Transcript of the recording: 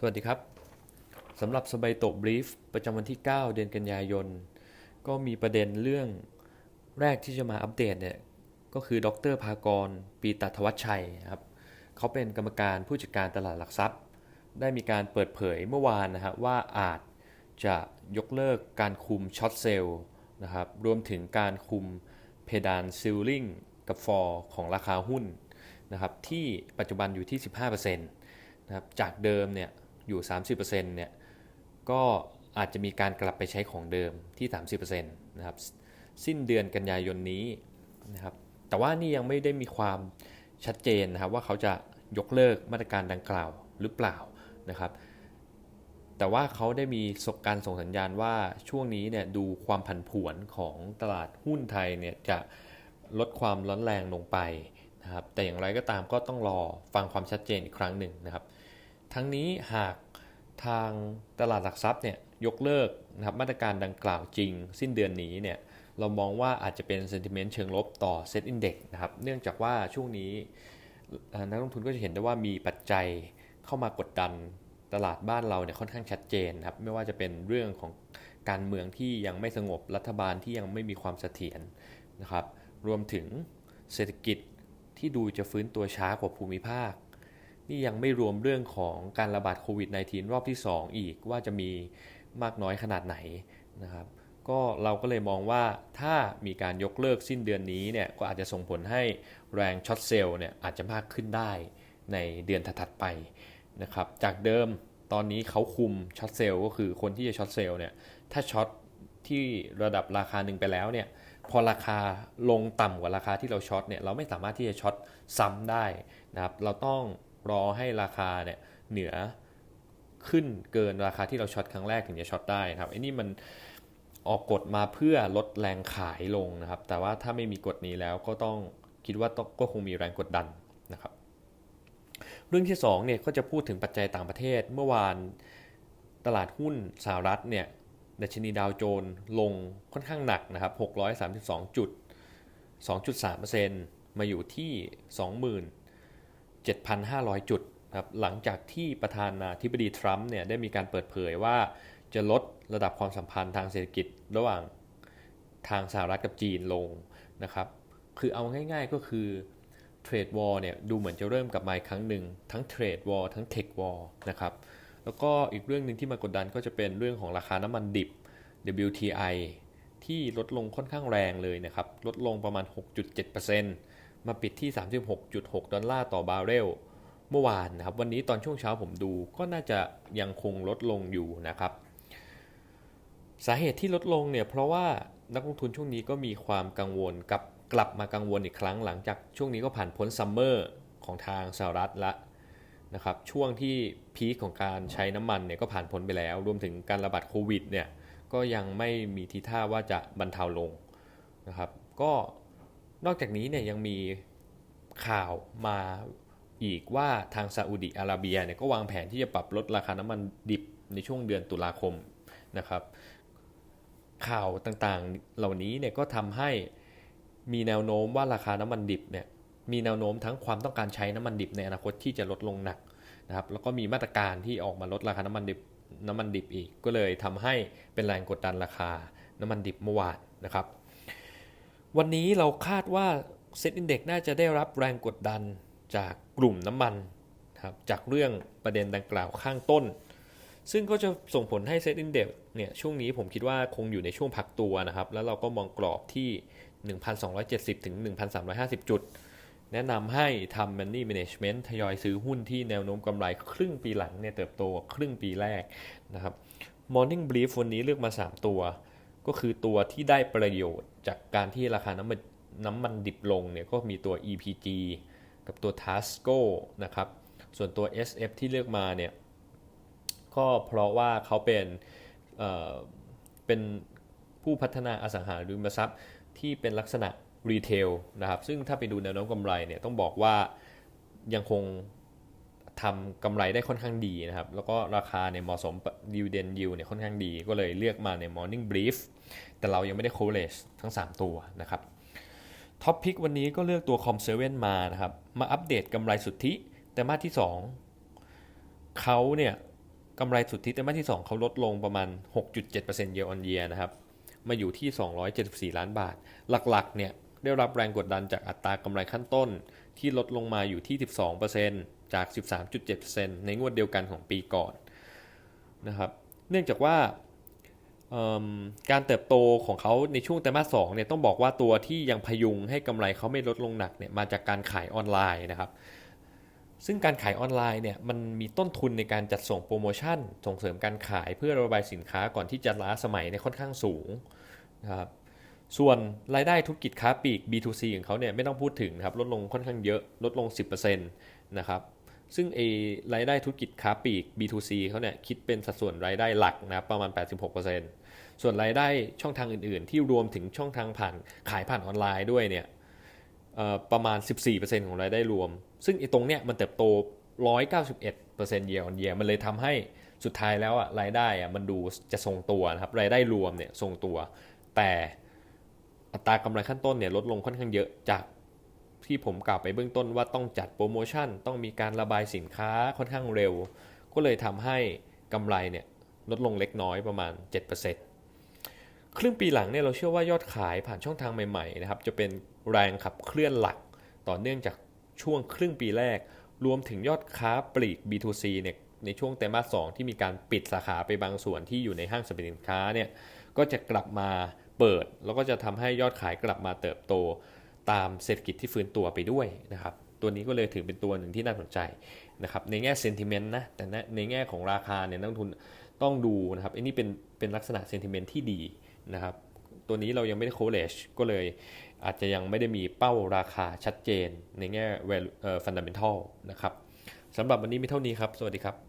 สวัสดีครับสำหรับสบายโตบรีฟประจำวันที่ 9 เดือนกันยายน ก็มีประเด็นเรื่องแรกที่จะมาอัปเดตเนี่ย ก็คือดรภากร ปีตาทวัชชัยครับเขาเป็นกรรมการผู้จัดการตลาดหลักทรัพย์ ได้มีการเปิดเผยเมื่อวานนะครับว่าอาจจะยกเลิกการคุมช็อตเซลล์นะครับรวมถึงการคุมเพดานซิลลิงกับฟอร์ของราคาหุ้นนะครับที่ปัจจุบันอยู่ที่ 15%นะครับจากเดิมเนี่ย อยู่ 30%เนี่ยก็อาจจะมีการกลับไปใช้ของเดิมที่ 30%นะครับสิ้นเดือนกันยายนนี้นะครับแต่ว่านี่ยังไม่ได้มีความชัดเจนนะครับว่าเขาจะยกเลิกมาตรการดังกล่าวหรือเปล่านะครับ แต่ว่าเขาได้มีการส่งสัญญาณว่าช่วงนี้เนี่ยดูความผันผวนของตลาดหุ้นไทยเนี่ยจะลดความร้อนแรงลงไปนะครับแต่อย่างไรก็ตามก็ต้องรอฟังความชัดเจนอีกครั้งหนึ่งนะครับ ทั้งนี้หาก ทางตลาดหลักทรัพย์เนี่ยยกเลิกนะครับมาตรการดังกล่าวจริง สิ้นเดือนนี้เนี่ยเรามองว่าอาจจะเป็นเซนติเมนต์เชิงลบต่อเซ็ตอินเด็กนะครับเนื่องจากว่าช่วงนี้นักลงทุนก็จะเห็นได้ว่ามีปัจจัยเข้ามากดดันตลาดบ้านเราเนี่ยค่อนข้างชัดเจนครับไม่ว่าจะเป็นเรื่องของการเมืองที่ยังไม่สงบรัฐบาลที่ยังไม่มีความเสถียรนะครับ รวมถึงเศรษฐกิจที่ดูจะฟื้นตัวช้ากว่าภูมิภาค นี่ยังไม่รวมเรื่องของการระบาดโควิด -19 รอบที่ 2 อีกว่าจะมีมากน้อยขนาดไหนนะครับ ก็เราก็เลยมองว่าถ้ามีการยกเลิกสิ้นเดือนนี้เนี่ยก็อาจจะส่งผลให้แรงช็อตเซลล์เนี่ยอาจจะมากขึ้นได้ในเดือนถัดไปนะครับ จากเดิมตอนนี้เขาคุมช็อตเซลล์ก็คือคนที่จะช็อตเซลล์เนี่ยถ้าช็อตที่ระดับราคาหนึ่งไปแล้วเนี่ยพอราคาลงต่ำกว่าราคาที่เราช็อตเนี่ยเราไม่สามารถที่จะช็อตซ้ำได้นะครับเราต้อง รอให้ราคาเนี่ยเหนือขึ้นเกินราคาที่เราช็อตครั้งแรกถึงจะช็อตได้นะครับไอ้นี่มันออกกฎมาเพื่อลดแรงขายลงนะครับ แต่ว่าถ้าไม่มีกฎนี้แล้วก็ต้องคิดว่าก็คงมีแรงกดดันนะครับ เรื่องที่2เนี่ยก็จะพูดถึงปัจจัยต่างประเทศ เมื่อวานตลาดหุ้นสหรัฐเนี่ยดัชนีดาวโจนส์ลงค่อนข้างหนักนะครับ 632 จุด 2.3%มาอยู่ที่ 7,500 จุดครับหลังจากที่ประธานาธิบดีทรัมป์เนี่ยได้มีการเปิดเผยว่า จะลดระดับความสัมพันธ์ทางเศรษฐกิจระหว่างทางสหรัฐกับจีนลงนะครับ คือเอาง่ายๆก็คือเทรดวอร์เนี่ยดูเหมือนจะเริ่มกลับมาอีกครั้งหนึ่งทั้งเทรดวอร์ทั้งเทควอร์นะครับ แล้วก็อีกเรื่องหนึ่งที่มากดดันก็จะเป็นเรื่องของราคาน้ำมันดิบ WTI ที่ลดลงค่อนข้างแรงเลยนะครับ ลดลงประมาณ 6.7% มาปิดที่ 36.6 ดอลลาร์ต่อบาร์เรล เมื่อวานนะครับ วันนี้ตอนช่วงเช้าผมดูก็น่าจะยังคงลดลงอยู่นะครับ สาเหตุที่ลดลงเนี่ยเพราะว่านักลงทุนช่วงนี้ก็มีความกังวลกับกลับมากังวลอีกครั้งหลังจากช่วงนี้ก็ผ่านพ้นซัมเมอร์ของทางสหรัฐละนะครับช่วงที่พีคของการใช้น้ำมันเนี่ยก็ผ่านพ้นไปแล้ว รวมถึงการระบาดโควิดเนี่ยก็ยังไม่มีทีท่าว่าจะบรรเทาลงนะครับ ก็ นอกจากนี้เนี่ยยังมีข่าวมาอีกว่าทางซาอุดิอาระเบียเนี่ยก็วางแผนที่จะปรับลดราคาน้ำมันดิบในช่วงเดือนตุลาคมนะครับ ข่าวต่างๆเหล่านี้เนี่ยก็ทำให้มีแนวโน้มว่าราคาน้ำมันดิบเนี่ยมีแนวโน้มทั้งความต้องการใช้น้ำมันดิบในอนาคตที่จะลดลงหนักนะครับ แล้วก็มีมาตรการที่ออกมาลดราคาน้ำมันดิบน้ำมันดิบอีก ก็เลยทำให้เป็นแรงกดดันราคาน้ำมันดิบเมื่อวานนะครับ วันนี้เราคาดว่าเซ็ตอินเด็กน่าจะได้รับแรงกดดันจากกลุ่มน้ำมันครับจากเรื่องประเด็นดังกล่าวข้างต้น ซึ่งก็จะส่งผลให้เซ็ตอินเด็กเนี่ยช่วงนี้ผมคิดว่าคงอยู่ในช่วงพักตัวนะครับ แล้วเราก็มองกรอบที่ 1,270 ถึง 1,350 จุด แนะนำให้ทำ money management ทยอยซื้อหุ้นที่แนวโน้มกำไรครึ่งปีหลังเนี่ยเติบโตครึ่งปีแรกนะครับ morning brief วันนี้เลือกมา 3 ตัว ก็คือตัวที่ได้ประโยชน์จากการที่ราคาน้ำมันน้ำมันดิบลงเนี่ยก็มีตัว EPG กับตัว Tasco นะครับ ส่วนตัว SF ที่เลือกมาเนี่ยก็เพราะว่าเขาเป็นเเป็นผู้พัฒนาอสังหาริมทรัพย์ที่เป็นลักษณะรีเทลนะครับ ซึ่งถ้าไปดูแนวโน้มกำไรเนี่ยต้องบอกว่ายังคง ทำกำไรได้ค่อนข้างดีนะครับ แล้วก็ราคาเนี่ยเหมาะสม dividend yield เนี่ยค่อนข้างดี ก็เลยเลือกมาใน morning brief แต่เรายังไม่ได้ coverage ทั้ง 3 ตัวนะครับท็อปพิกวันนี้ก็เลือกตัว Com 7มานะครับ มาอัปเดตกำไรสุทธิแต่มาที่ 2 เขาเนี่ยกำไรสุทธิไตรมาที่ 2 เขาลดลงประมาณ 6.7% year on year นะครับ มาอยู่ที่ 274 ล้านบาท หลักๆเนี่ย ได้รับแรงกดดันจากอัตรากำไรขั้นต้น ที่ลดลงมาอยู่ที่ 12%จาก 13.7%ในงวดเดียวกันของปีก่อนนะครับเนื่องจากว่าการเติบโตของเขาในช่วงไตรมาสสองเนี่ยต้องบอกว่าตัวที่ยังพยุงให้กำไรเขาไม่ลดลงหนักเนี่ยมาจากการขายออนไลน์นะครับ ซึ่งการขายออนไลน์เนี่ยมันมีต้นทุนในการจัดส่งโปรโมชั่น ส่งเสริมการขายเพื่อระบายสินค้าก่อนที่จะล้าสมัยเนี่ยค่อนข้างสูงนะครับ ส่วนรายได้ธุรกิจค้าปลีก B2C ของเขาเนี่ยไม่ต้องพูดถึงครับลดลงค่อนข้างเยอะลดลง 10%นะครับซึ่งเอรายได้ธุรกิจค้าปลีก B2C เขาเนี่ยคิดเป็นสัดส่วนรายได้หลักนะครับประมาณ 86%ส่วนรายได้ช่องทางอื่นๆ ที่รวมถึงช่องทางผ่านขายผ่านออนไลน์ด้วยเนี่ยเอ่อประมาณ 14%ของรายได้รวม ซึ่งไอ้ตรงเนี้ยมันเติบโต 191% year on year มันเลยทำให้สุดท้ายแล้วอะรายได้อะมันดูจะทรงตัวนะครับรายได้รวมเนี่ยทรงตัว แต่ อัตรากำไรขั้นต้นเนี่ยลดลงค่อนข้างเยอะจากที่ผมกล่าวไปเบื้องต้นว่าต้องจัดโปรโมชั่น ต้องมีการระบายสินค้าค่อนข้างเร็ว ก็เลยทำให้กำไรเนี่ยลดลงเล็กน้อยประมาณ 7%ครึ่งปีหลังเนี่ยเราเชื่อว่ายอดขายผ่านช่องทางใหม่ๆนะครับจะเป็นแรงขับเคลื่อนหลัก ต่อเนื่องจากช่วงครึ่งปีแรก รวมถึงยอดค้าปลีก B2C เนี่ยในช่วงไตรมาส2ที่มีการปิดสาขาไปบางส่วนที่อยู่ในห้างสรรพสินค้าเนี่ยก็จะกลับมา เปิด แล้วก็จะทำให้ยอดขายกลับมาเติบโตตามเศรษฐกิจที่ฟื้นตัวไปด้วยนะครับ ตัวนี้ก็เลยถือเป็นตัวหนึ่งที่น่าสนใจนะครับ ในแง่เซนติเมนต์นะ แต่ในแง่ของราคาเนี่ยนักทุนต้องดูนะครับอันนี้เป็นเป็นลักษณะเซนติเมนต์ที่ดีนะครับ ตัวนี้เรายังไม่ได้ college ก็เลยอาจจะยังไม่ได้มีเป้าราคาชัดเจนในแง่ value เอ่อ fundamental นะครับสำหรับวันนี้มีเท่านี้ครับ สวัสดีครับ